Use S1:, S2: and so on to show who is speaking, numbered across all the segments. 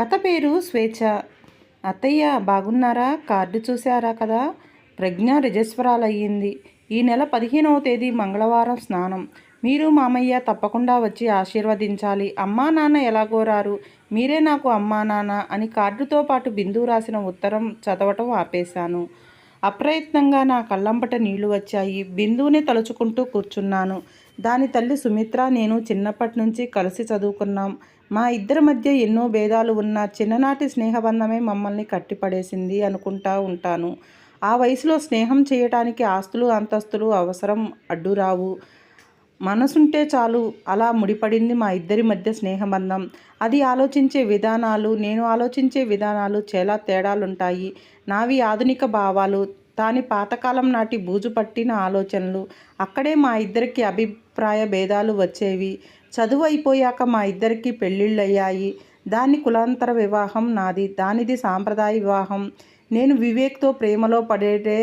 S1: కథ పేరు స్వేచ్ఛ. అత్తయ్య బాగున్నారా? కార్డు చూశారా కదా? ప్రజ్ఞ రిజస్వరాలయ్యింది. ఈ నెల పదిహేనవ తేదీ మంగళవారం స్నానం. మీరు మామయ్య తప్పకుండా వచ్చి ఆశీర్వదించాలి. అమ్మా నాన్న ఎలా కోరారు మీరే నాకు అమ్మా నాన్న అని కార్డుతో పాటు బిందు రాసిన ఉత్తరం చదవటం ఆపేశాను. అప్రయత్నంగా నా కళ్ళంపట నీళ్ళు వచ్చాయి. బిందువుని తలుచుకుంటూ కూర్చున్నాను. దాని తల్లి సుమిత్ర నేను చిన్నప్పటి నుంచి కలిసి చదువుకున్నాం. మా ఇద్దరి మధ్య ఎన్నో భేదాలు ఉన్న చిన్ననాటి స్నేహబంధమే మమ్మల్ని కట్టిపడేసింది అనుకుంటా ఉంటాను. ఆ వయసులో స్నేహం చేయటానికి ఆస్తులు అంతస్తులు అవసరం అడ్డురావు. మనసుంటే చాలు. అలా ముడిపడింది మా ఇద్దరి మధ్య స్నేహబంధం. అది ఆలోచించే విధానాలు నేను ఆలోచించే విధానాలు చాలా తేడాలుంటాయి. నావి ఆధునిక భావాలు. దాని పాతకాలం నాటి బూజు పట్టిన ఆలోచనలు. అక్కడే మా ఇద్దరికి అభిప్రాయ భేదాలు వచ్చేవి. చదువు అయిపోయాక మా ఇద్దరికి పెళ్ళిళ్ళయ్యాయి. దాని కులాంతర వివాహం నాది. దానిది సాంప్రదాయ వివాహం. నేను వివేక్తో ప్రేమలో పడేటే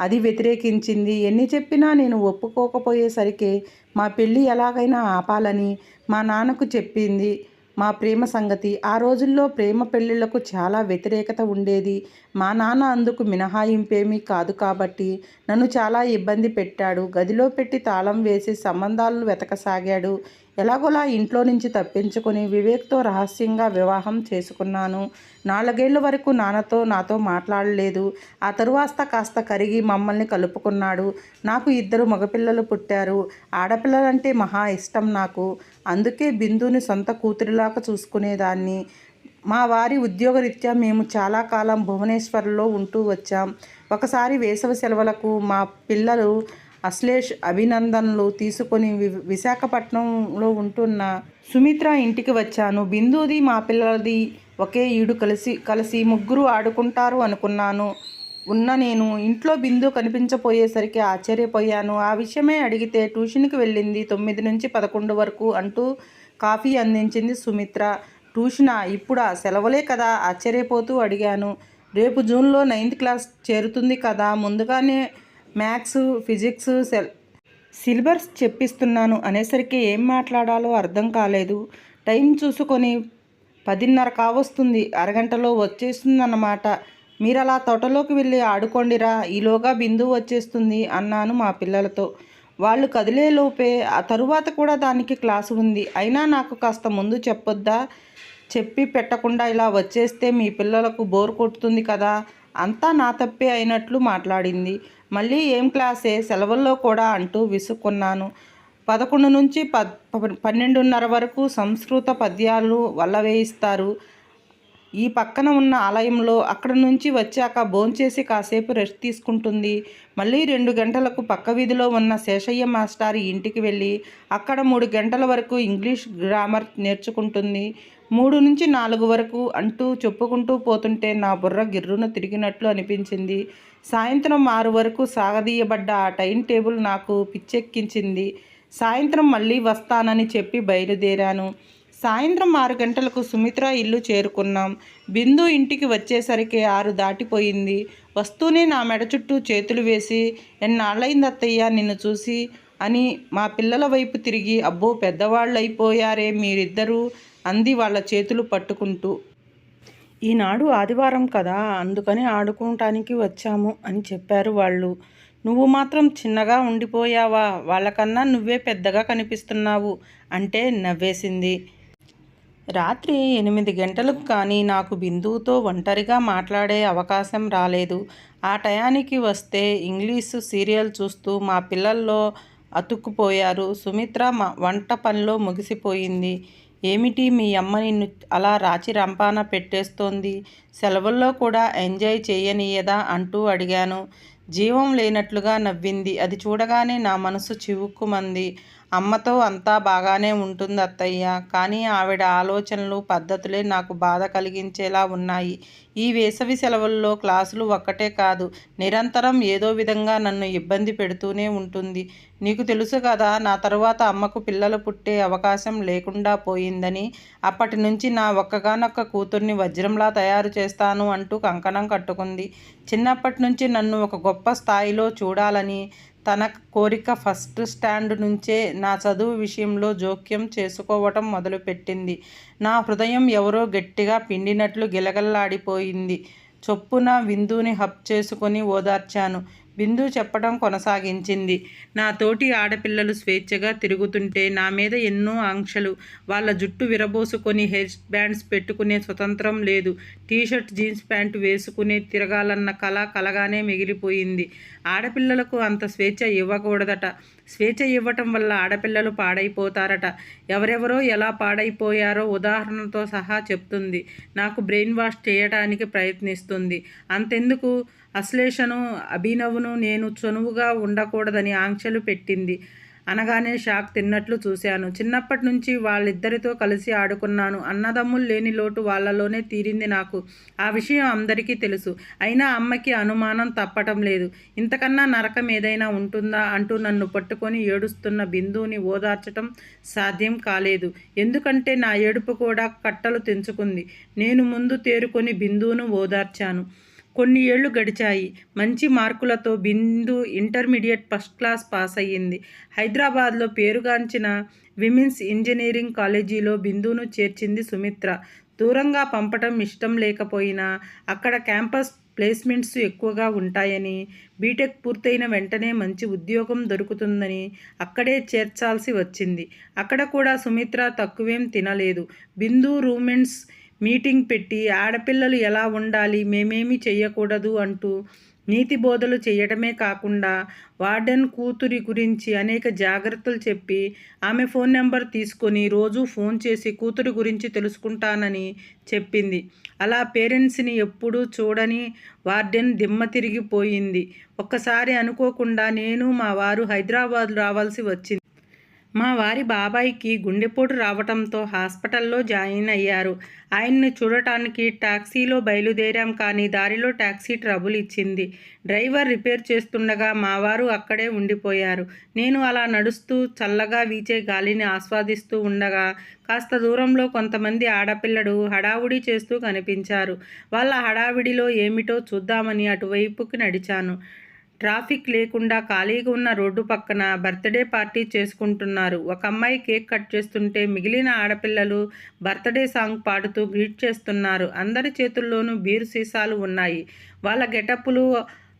S1: అది వ్యతిరేకించింది. ఎన్ని చెప్పినా నేను ఒప్పుకోకపోయేసరికి మా పెళ్ళి ఎలాగైనా ఆపాలని మా నాన్నకు చెప్పింది. మా ప్రేమ సంగతి. ఆ రోజుల్లో ప్రేమ పెళ్ళిళ్ళకు చాలా వ్యతిరేకత ఉండేది. మా నాన్న అందుకు మినహాయింపేమీ కాదు కాబట్టి నన్ను చాలా ఇబ్బంది పెట్టాడు. గదిలో పెట్టి తాళం వేసి సంబంధాలను వెతకసాగాడు. ఎలాగోలా ఇంట్లో నుంచి తప్పించుకొని వివేక్తో రహస్యంగా వివాహం చేసుకున్నాను. నాలుగేళ్ళ వరకు నాన్నతో నాతో మాట్లాడలేదు. ఆ తరువాత కాస్త కరిగి మమ్మల్ని కలుపుకున్నాడు. నాకు ఇద్దరు మగపిల్లలు పుట్టారు. ఆడపిల్లలంటే మహా ఇష్టం నాకు. అందుకే బిందుని సొంత కూతురిలాగా చూసుకునేదాన్ని. మా వారి ఉద్యోగరీత్యా మేము చాలా కాలం భువనేశ్వర్లో ఉంటూ వచ్చాం. ఒకసారి వేసవి సెలవులకు మా పిల్లలు అశ్లేష్ అభినందనలు తీసుకొని వి విశాఖపట్నంలో ఉంటున్న సుమిత్ర ఇంటికి వచ్చాను. బిందుది మా పిల్లలది ఒకే ఈడు కలిసి కలిసి ముగ్గురు ఆడుకుంటారు అనుకున్నాను. ఉన్న నేను ఇంట్లో బిందు కనిపించపోయేసరికి ఆశ్చర్యపోయాను. ఆ విషయమే అడిగితే ట్యూషన్కి వెళ్ళింది తొమ్మిది నుంచి పదకొండు వరకు అంటూ కాఫీ అందించింది సుమిత్ర. ట్యూషనా? ఇప్పుడా? సెలవులే కదా? ఆశ్చర్యపోతూ అడిగాను. రేపు జూన్లో నైన్త్ క్లాస్ చేరుతుంది కదా? ముందుగానే మ్యాథ్స్ ఫిజిక్స్ సెల్ సిలబస్ చెప్పిస్తున్నాను అనేసరికి ఏం మాట్లాడాలో అర్థం కాలేదు. టైం చూసుకొని పదిన్నర కావస్తుంది అరగంటలో వచ్చేస్తుందన్నమాట. మీరు అలా తోటలోకి వెళ్ళి ఆడుకోండిరా ఈలోగా బిందు వచ్చేస్తుంది అన్నాను మా పిల్లలతో. వాళ్ళు కదిలేలోపే ఆ తరువాత కూడా దానికి క్లాసు ఉంది. అయినా నాకు కాస్త ముందు చెప్పొద్దా? చెప్పి పెట్టకుండా ఇలా వచ్చేస్తే మీ పిల్లలకు బోర్ కొడుతుంది కదా? అంతా నా తప్పే అయినట్లు మాట్లాడింది. మళ్ళీ ఏం క్లాసే? సెలవుల్లో కూడా అంటూ విసుక్కున్నాను. పదకొండు నుంచి పద్ పన్నెండున్నర వరకు సంస్కృత పద్యాలు వల్ల వేయిస్తారు ఈ పక్కన ఉన్న ఆలయంలో అక్కడ నుంచి వచ్చాక భోంచేసి కాసేపు రెస్ట్ తీసుకుంటుంది. మళ్ళీ రెండు గంటలకు పక్క వీధిలో ఉన్న శేషయ్య మాస్టారి ఇంటికి వెళ్ళి అక్కడ మూడు గంటల వరకు ఇంగ్లీష్ గ్రామర్ నేర్చుకుంటుంది. మూడు నుంచి నాలుగు వరకు అంటూ చెప్పుకుంటూ పోతుంటే నా బుర్ర గిర్రున తిరిగినట్లు అనిపించింది. సాయంత్రం ఆరు వరకు సాగదీయబడ్డ ఆ టైం టేబుల్ నాకు పిచ్చెక్కించింది. సాయంత్రం మళ్ళీ వస్తానని చెప్పి బయలుదేరాను. సాయంత్రం ఆరు గంటలకు సుమిత్ర ఇల్లు చేరుకున్నాం. బిందు ఇంటికి వచ్చేసరికి ఆరు దాటిపోయింది. వస్తూనే నా మెడ చుట్టూ చేతులు వేసి ఎన్నాళ్ళైంది అత్తయ్య నిన్ను చూసి? అని మా పిల్లల వైపు తిరిగి అబ్బో పెద్దవాళ్ళు అయిపోయారే మీరిద్దరూ. అంది వాళ్ళ చేతులు పట్టుకుంటూ. ఈనాడు ఆదివారం కదా అందుకని ఆడుకోవటానికి వచ్చాము అని చెప్పారు వాళ్ళు. నువ్వు మాత్రం చిన్నగా ఉండిపోయావా వాళ్ళకన్నా నువ్వే పెద్దగా కనిపిస్తున్నావు అంటే నవ్వేసింది. రాత్రి ఎనిమిది గంటలకు కానీ నాకు బిందువుతో ఒంటరిగా మాట్లాడే అవకాశం రాలేదు. ఆ టయానికి వస్తే ఇంగ్లీషు సీరియల్ చూస్తూ మా పిల్లల్లో అతుక్కుపోయారు. సుమిత్ర మా వంట పనిలో ముగిసిపోయింది. ఏమిటి మీ అమ్మ నిన్ను అలా రాచి రంపాన పెట్టేస్తోంది? సెలవుల్లో కూడా ఎంజాయ్ చేయనీయదా అంటూ అడిగాను. జీవం లేనట్లుగా నవ్వింది. అది చూడగానే నా మనసు చివుక్కుమంది. అమ్మతో అంతా బాగానే ఉంటుంది అత్తయ్య. కానీ ఆవిడ ఆలోచనలు పద్ధతులే నాకు బాధ కలిగించేలా ఉన్నాయి. ఈ వేసవి సెలవుల్లో క్లాసులు ఒక్కటే కాదు నిరంతరం ఏదో విధంగా నన్ను ఇబ్బంది పెడుతూనే ఉంటుంది. నీకు తెలుసు కదా నా తరువాత అమ్మకు పిల్లలు పుట్టే అవకాశం లేకుండా పోయిందని. అప్పటి నుంచి నా ఒక్కగానొక్క కూతుర్ని వజ్రంలా తయారు చేస్తాను అంటూ కంకణం కట్టుకుంది. చిన్నప్పటి నుంచి నన్ను ఒక గొప్ప స్థాయిలో చూడాలని తన కోరిక ఫస్ట్ స్టాండ్ నుంచే నా చదువు విషయంలో జోక్యం చేసుకోవటం మొదలుపెట్టింది. నా హృదయం ఎవరో గట్టిగా పిండినట్లు గిలగల్లాడిపోయింది. చొప్పున విందుని హప్ చేసుకొని ఓదార్చాను. బిందు చెప్పడం కొనసాగించింది. నా తోటి ఆడపిల్లలు స్వేచ్ఛగా తిరుగుతుంటే నా మీద ఎన్నో ఆంక్షలు. వాళ్ళ జుట్టు విరబోసుకొని హెయిర్ బ్యాండ్స్ పెట్టుకునే స్వతంత్రం లేదు. టీషర్ట్ జీన్స్ ప్యాంటు వేసుకునే తిరగాలన్న కళ కలగానే మిగిలిపోయింది. ఆడపిల్లలకు అంత స్వేచ్ఛ ఇవ్వకూడదట. స్వేచ్ఛ ఇవ్వటం వల్ల ఆడపిల్లలు పాడైపోతారట. ఎవరెవరో ఎలా పాడైపోయారో ఉదాహరణతో సహా చెప్తుంది. నాకు బ్రెయిన్ వాష్ చేయడానికి ప్రయత్నిస్తుంది. అంతెందుకు? అశ్లేషను అభినవ్ను నేను చనువుగా ఉండకూడదని ఆంక్షలు పెట్టింది. అనగానే షాక్ తిన్నట్లు చూశాను. చిన్నప్పటి నుంచి వాళ్ళిద్దరితో కలిసి ఆడుకున్నాను. అన్నదమ్ములు లేని లోటు వాళ్ళలోనే తీరింది నాకు. ఆ విషయం అందరికీ తెలుసు. అయినా అమ్మకి అనుమానం తప్పటం లేదు. ఇంతకన్నా నరకం ఏదైనా ఉంటుందా అంటూ నన్ను పట్టుకొని ఏడుస్తున్న బిందువుని ఓదార్చటం సాధ్యం కాలేదు. ఎందుకంటే నా ఏడుపు కూడా కట్టలు తెంచుకుంది. నేను ముందు తేరుకొని బిందువును ఓదార్చాను. కొన్ని ఏళ్ళు గడిచాయి. మంచి మార్కులతో Bindu intermediate first class pass అయ్యింది. హైదరాబాద్లో పేరుగాంచిన విమెన్స్ ఇంజనీరింగ్ కాలేజీలో బిందును చేర్చింది సుమిత్ర. దూరంగా పంపటం ఇష్టం లేకపోయినా అక్కడ క్యాంపస్ ప్లేస్మెంట్స్ ఎక్కువగా ఉంటాయని బీటెక్ పూర్తయిన వెంటనే మంచి ఉద్యోగం దొరుకుతుందని అక్కడే చేర్చాల్సి వచ్చింది. అక్కడ కూడా సుమిత్ర తక్కువేం తినలేదు. బిందు రూమెన్స్ మీటింగ్ పెట్టి ఆడపిల్లలు ఎలా ఉండాలి మేమేమి చేయకూడదు అంటూ నీతి బోధలు చేయడమే కాకుండా వార్డెన్ కూతురి గురించి అనేక జాగ్రత్తలు చెప్పి ఆమె ఫోన్ నెంబర్ తీసుకొని రోజు ఫోన్ చేసి కూతురి గురించి తెలుసుకుంటానని చెప్పింది. అలా పేరెంట్స్ని ఎప్పుడూ చూడని వార్డెన్ దిమ్మ తిరిగిపోయింది. ఒక్కసారి అనుకోకుండా నేను మా వారు హైదరాబాద్ రావాల్సి వచ్చింది. మా వారి బాబాయికి గుండెపోటు రావటంతో హాస్పిటల్లో జాయిన్ అయ్యారు. ఆయన్ని చూడటానికి టాక్సీలో బయలుదేరాం కానీ దారిలో టాక్సీ ట్రబుల్ ఇచ్చింది. డ్రైవర్ రిపేర్ చేస్తుండగా మా వారు అక్కడే ఉండిపోయారు. నేను అలా నడుస్తూ చల్లగా వీచే గాలిని ఆస్వాదిస్తూ ఉండగా కాస్త దూరంలో కొంతమంది ఆడపిల్లడు హడావుడి చేస్తూ కనిపించారు. వాళ్ళ హడావిడిలో ఏమిటో చూద్దామని అటువైపుకి నడిచాను. ట్రాఫిక్ లేకుండా ఖాళీగా ఉన్న రోడ్డు పక్కన బర్త్డే పార్టీ చేసుకుంటున్నారు. ఒక అమ్మాయి కేక్ కట్ చేస్తుంటే మిగిలిన ఆడపిల్లలు బర్త్డే సాంగ్ పాడుతూ గ్రీట్ చేస్తున్నారు. అందరి చేతుల్లోనూ బీరు సీసాలు ఉన్నాయి. వాళ్ళ గెటప్పులు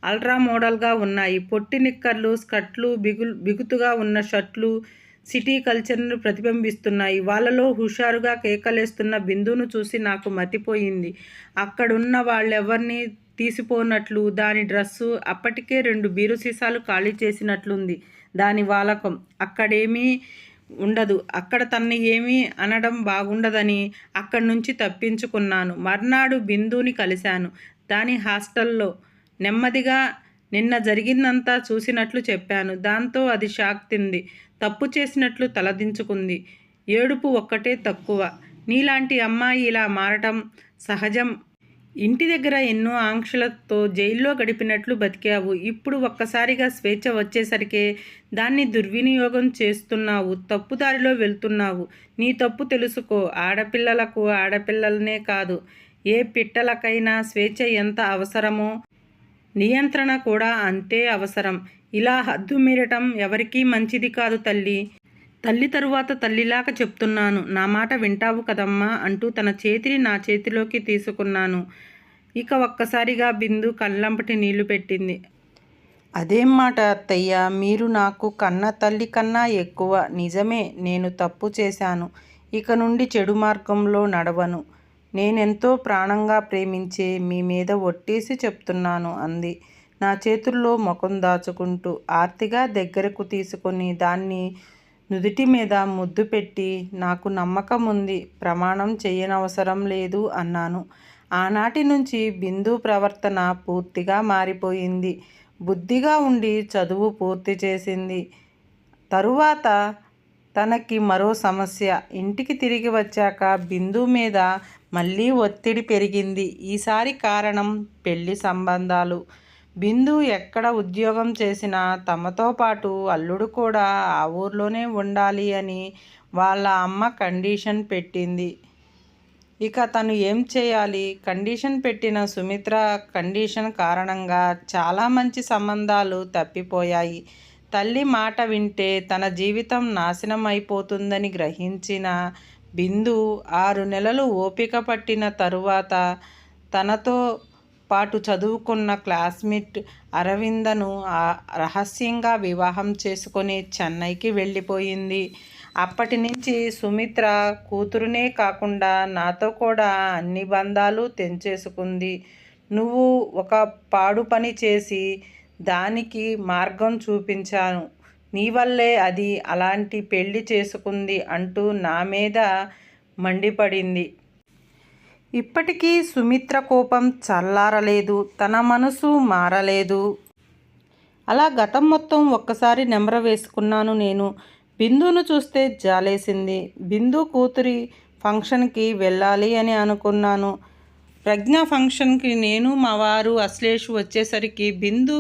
S1: అల్ట్రా మోడల్గా ఉన్నాయి. పొట్టి నిక్కర్లు స్కర్ట్లు బిగు బిగుతుగా ఉన్న షర్ట్లు సిటీ కల్చర్ను ప్రతిబింబిస్తున్నాయి వాళ్ళలో హుషారుగా కేకలేస్తున్న బిందును చూసి నాకు మతిపోయింది. అక్కడున్న వాళ్ళెవరిని తీసిపోనట్లు దాని డ్రస్సు అప్పటికే రెండు బీరు సీసాలు ఖాళీ చేసినట్లుంది. దాని వాలకం అక్కడేమీ ఉండదు. అక్కడ తన్ని ఏమీ అనడం బాగుండదని అక్కడి నుంచి తప్పించుకున్నాను. మర్నాడు బిందుని కలిశాను. దాని హాస్టల్లో నెమ్మదిగా నిన్న జరిగిందంతా చూసినట్లు చెప్పాను. దాంతో అది షాక్ తింది. తప్పు చేసినట్లు తలదించుకుంది. ఏడుపు ఒక్కటే తక్కువ. నీలాంటి అమ్మాయి ఇలా మారటం సహజం. ఇంటి దగ్గర ఎన్నో ఆంక్షలతో జైల్లో గడిపినట్లు బతికావు. ఇప్పుడు ఒక్కసారిగా స్వేచ్ఛ వచ్చేసరికే దాన్ని దుర్వినియోగం చేస్తున్నావు. తప్పుదారిలో వెళ్తున్నావు. నీ తప్పు తెలుసుకో. ఆడపిల్లలకు ఆడపిల్లలనే కాదు. ఏ పిట్టలకైనా స్వేచ్ఛ ఎంత అవసరమో నియంత్రణ కూడా అంతే అవసరం. ఇలా హద్దు మీరటం ఎవరికీ మంచిది కాదు తల్లి. తల్లి తరువాత తల్లిలాగా చెప్తున్నాను. నా మాట వింటావు కదమ్మా అంటూ తన చేతిని నా చేతిలోకి తీసుకున్నాను. ఇక ఒక్కసారిగా బిందు కళ్ళంపటి నీళ్ళు పెట్టింది. అదేం మాట అత్తయ్య? మీరు నాకు కన్న తల్లి కన్నా ఎక్కువ. నిజమే నేను తప్పు చేశాను. ఇక నుండి చెడు మార్గంలో నడవను. నేనెంతో ప్రాణంగా ప్రేమించే మీ మీద ఒట్టేసి చెప్తున్నాను అంది. నా చేతుల్లో ముఖం దాచుకుంటూ ఆర్తిగా దగ్గరకు తీసుకొని దాన్ని నుదుటి మీద ముద్దు పెట్టి నాకు నమ్మకం ఉంది ప్రమాణం చేయనవసరం లేదు అన్నాను. ఆనాటి నుంచి బిందు ప్రవర్తన పూర్తిగా మారిపోయింది. బుద్ధిగా ఉండి చదువు పూర్తి చేసింది. తరువాత తనకి మరో సమస్య. ఇంటికి తిరిగి వచ్చాక బిందు మీద మళ్ళీ ఒత్తిడి పెరిగింది. ఈసారి కారణం పెళ్ళి సంబంధాలు. బిందు ఎక్కడ ఉద్యోగం చేసినా తమతో పాటు అల్లుడు కూడా ఆ ఊర్లోనే ఉండాలి అని వాళ్ళ అమ్మ కండిషన్ పెట్టింది. ఇక తను ఏం చేయాలి? కండిషన్ పెట్టిన సుమిత్ర కండిషన్ కారణంగా చాలా మంచి సంబంధాలు తప్పిపోయాయి. తల్లి మాట వింటే తన జీవితం నాశనం అయిపోతుందని గ్రహించిన బిందు ఆరు నెలలు ఓపిక పట్టిన తరువాత తనతో పాటు చదువుకున్న క్లాస్మేట్ అరవిందను రహస్యంగా వివాహం చేసుకొని చెన్నైకి వెళ్ళిపోయింది. అప్పటి నుంచి సుమిత్ర కూతురునే కాకుండా నాతో కూడా అన్ని బంధాలు తెంచేసుకుంది. నువ్వు ఒక పాడు పని చేసి దానికి మార్గం చూపించాను. నీ వల్లే అది అలాంటి పెళ్ళి చేసుకుంది అంటూ నా మీద మండిపడింది. ఇప్పటికీ సుమిత్ర కోపం చల్లారలేదు. తన మనసు మారలేదు. అలా గతం మొత్తం ఒక్కసారి నెమర వేసుకున్నాను నేను. బిందును చూస్తే జాలేసింది. బిందు కూతురి ఫంక్షన్కి వెళ్ళాలి అని అనుకున్నాను. ప్రజ్ఞ ఫంక్షన్కి నేను మా వారు అశ్లేషు వచ్చేసరికి బిందు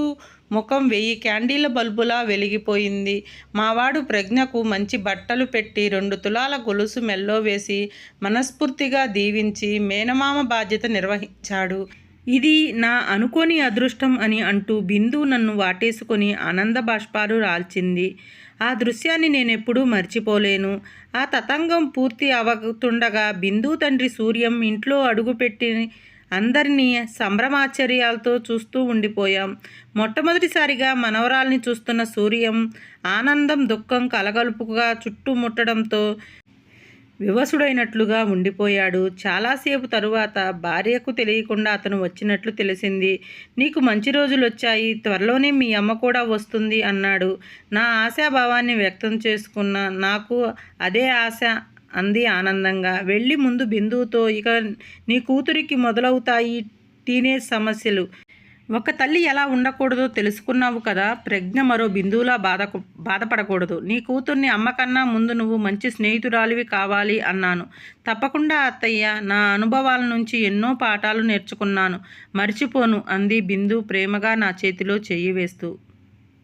S1: ముఖం వెయ్యి క్యాండీల బల్బులా వెలిగిపోయింది. మావాడు ప్రజ్ఞకు మంచి బట్టలు పెట్టి రెండు తులాల గొలుసు మెల్లో వేసి మనస్ఫూర్తిగా దీవించి మేనమామ బాధ్యత నిర్వహించాడు. ఇది నా అనుకోని అదృష్టం అని అంటూ బిందు నన్ను వాటేసుకొని ఆనంద బాష్పాలు రాల్చింది. ఆ దృశ్యాన్ని నేనెప్పుడూ మర్చిపోలేను. ఆ తతంగం పూర్తి అవుతుండగా బిందు తండ్రి సూర్యం ఇంట్లో అడుగుపెట్టి అందరినీ సంభ్రమాశ్చర్యాలతో చూస్తూ ఉండిపోయాం. మొట్టమొదటిసారిగా మనవరాల్ని చూస్తున్న సూర్యం ఆనందం దుఃఖం కలగలుపుగా చుట్టుముట్టడంతో వివసుడైనట్లుగా ఉండిపోయాడు. చాలాసేపు తరువాత భార్యకు తెలియకుండా అతను వచ్చినట్లు తెలిసింది. నీకు మంచి రోజులు వచ్చాయి త్వరలోనే మీ అమ్మ కూడా వస్తుంది అన్నాడు. నా ఆశాభావాన్ని వ్యక్తం చేసుకున్న నాకు అదే ఆశ అంది ఆనందంగా. వెళ్ళి ముందు బిందువుతో ఇక నీ కూతురికి మొదలవుతాయి. టీనేజ్ సమస్యలు. ఒక తల్లి ఎలా ఉండకూడదో తెలుసుకున్నావు కదా ప్రజ్ఞ మరో బిందువులా బాధ బాధపడకూడదు. నీ కూతుర్ని అమ్మకన్నా ముందు నువ్వు మంచి స్నేహితురాలివి కావాలి అన్నాను. తప్పకుండా అత్తయ్య నా అనుభవాల నుంచి ఎన్నో పాఠాలు నేర్చుకున్నాను. మర్చిపోను అంది బిందు ప్రేమగా నా చేతిలో చెయ్యి వేస్తూ.